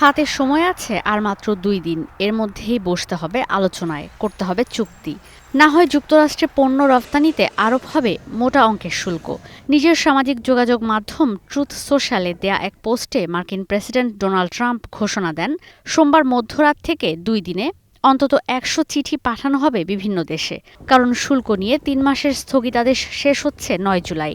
হাতে সময় আছে আর মাত্র দুই দিন। এর মধ্যেই বসতে হবে, আলোচনায় করতে হবে চুক্তি। না হয় যুক্তরাষ্ট্রে পণ্য রফতানিতে আরোপ হবে মোটা অঙ্কের শুল্ক। নিজের সামাজিক যোগাযোগ মাধ্যম ট্রুথ সোশ্যালে দেয়া এক পোস্টে মার্কিন প্রেসিডেন্ট ডোনাল্ড ট্রাম্প ঘোষণা দেন, সোমবার মধ্যরাত থেকে দুই দিনে অন্তত একশো চিঠি পাঠানো হবে বিভিন্ন দেশে। কারণ শুল্ক নিয়ে তিন মাসের স্থগিতাদেশ শেষ হচ্ছে নয় জুলাই।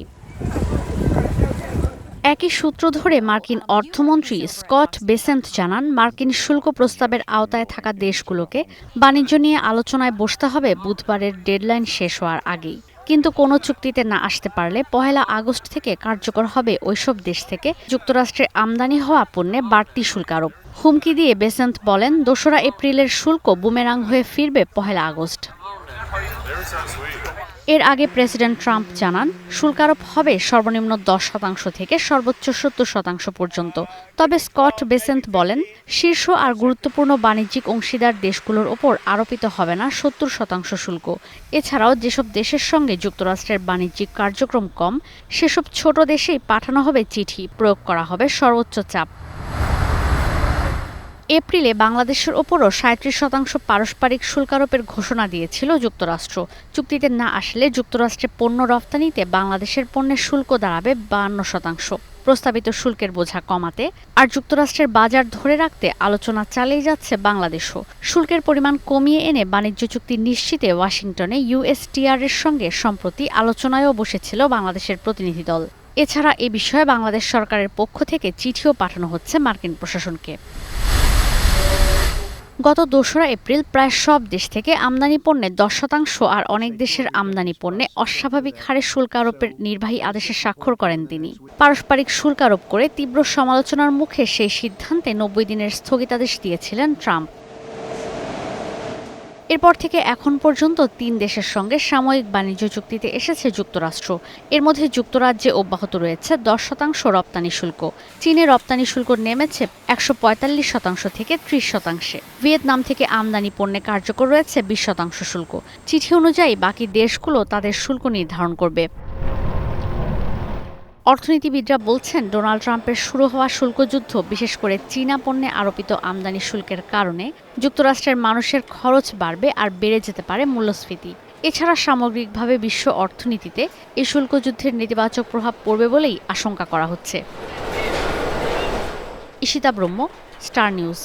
একই সূত্র ধরে মার্কিন অর্থমন্ত্রী স্কট বেসেন্ট জানান, মার্কিন শুল্ক প্রস্তাবের আওতায় থাকা দেশগুলোকে বাণিজ্য নিয়ে আলোচনায় বসতে হবে, বুধবারের ডেডলাইন শেষ হওয়ার আগেই। কিন্তু কোনো চুক্তিতে না আসতে পারলে পহেলা আগস্ট থেকে কার্যকর হবে ওইসব দেশ থেকে যুক্তরাষ্ট্রের আমদানি হওয়া পণ্যে বাড়তি শুল্ক আরোপ। হুমকি দিয়ে বেসেন্ট বলেন, দোসরা এপ্রিলের শুল্ক বুমেরাং হয়ে ফিরবে পহেলা আগস্ট। এর আগে প্রেসিডেন্ট ট্রাম্প জানান, শুল্ক আরোপ হবে সর্বনিম্ন দশ শতাংশ থেকে সর্বোচ্চ সত্তর শতাংশ পর্যন্ত। তবে স্কট বেসেন্ট বলেন, শীর্ষ আর গুরুত্বপূর্ণ বাণিজ্যিক অংশীদার দেশগুলোর ওপর আরোপিত হবে না সত্তর শতাংশ শুল্ক। এছাড়াও যেসব দেশের সঙ্গে যুক্তরাষ্ট্রের বাণিজ্যিক কার্যক্রম কম, সেসব ছোট দেশেই পাঠানো হবে চিঠি, প্রয়োগ করা হবে সর্বোচ্চ চাপ। এপ্রিলে বাংলাদেশের ওপরও সাঁত্রিশ শতাংশ পারস্পরিক শুল্কারোপের ঘোষণা দিয়েছিল যুক্তরাষ্ট্র। চুক্তিতে না আসলে যুক্তরাষ্ট্রে পণ্য রফতানিতে বাংলাদেশের পণ্যের শুল্ক দাঁড়াবে বাহান্ন শতাংশ। প্রস্তাবিত শুল্কের বোঝা কমাতে আর যুক্তরাষ্ট্রের বাজার ধরে রাখতে আলোচনা চালিয়ে যাচ্ছে বাংলাদেশও। শুল্কের পরিমাণ কমিয়ে এনে বাণিজ্য চুক্তি নিশ্চিতে ওয়াশিংটনে ইউএসটিআর এর সঙ্গে সম্প্রতি আলোচনায়ও বসেছিল বাংলাদেশের প্রতিনিধি দল। এছাড়া এ বিষয়ে বাংলাদেশ সরকারের পক্ষ থেকে চিঠিও পাঠানো হচ্ছে মার্কিন প্রশাসনকে। গত দোসরা এপ্রিল প্রায় সব দেশ থেকে আমদানি পণ্যে দশ শতাংশ আর অনেক দেশের আমদানি পণ্যে অস্বাভাবিক হারে শুল্ক আরোপের নির্বাহী আদেশে স্বাক্ষর করেন তিনি। পারস্পরিক শুল্ক আরোপ করে তীব্র সমালোচনার মুখে সেই সিদ্ধান্তে নব্বই দিনের স্থগিতাদেশ দিয়েছিলেন ট্রাম্প। এরপর থেকে এখন পর্যন্ত তিন দেশের সঙ্গে সাময়িক বাণিজ্য চুক্তিতে এসেছে যুক্তরাষ্ট্র। এর মধ্যে যুক্তরাজ্যে অব্যাহত রয়েছে দশ শতাংশ রপ্তানি শুল্ক। চীনে রপ্তানি শুল্ক নেমেছে একশো পঁয়তাল্লিশ শতাংশ থেকে ত্রিশ শতাংশে। ভিয়েতনাম থেকে আমদানি পণ্যে কার্যকর রয়েছে বিশ শতাংশ শুল্ক। চিঠি অনুযায়ী বাকি দেশগুলো তাদের শুল্ক নির্ধারণ করবে। অর্থনীতিবিদরা বলছেন, ডোনাল্ড ট্রাম্পের শুরু হওয়া শুল্কযুদ্ধ বিশেষ করে চীনা পণ্যে আরোপিত আমদানি শুল্কের কারণে যুক্তরাষ্ট্রের মানুষের খরচ বাড়বে আর বেড়ে যেতে পারে মূল্যস্ফীতি। এছাড়া সামগ্রিকভাবে বিশ্ব অর্থনীতিতে এই শুল্কযুদ্ধের নেতিবাচক প্রভাব পড়বে বলেই আশঙ্কা করা হচ্ছে। ইশিতা ব্রহ্ম, স্টার নিউজ।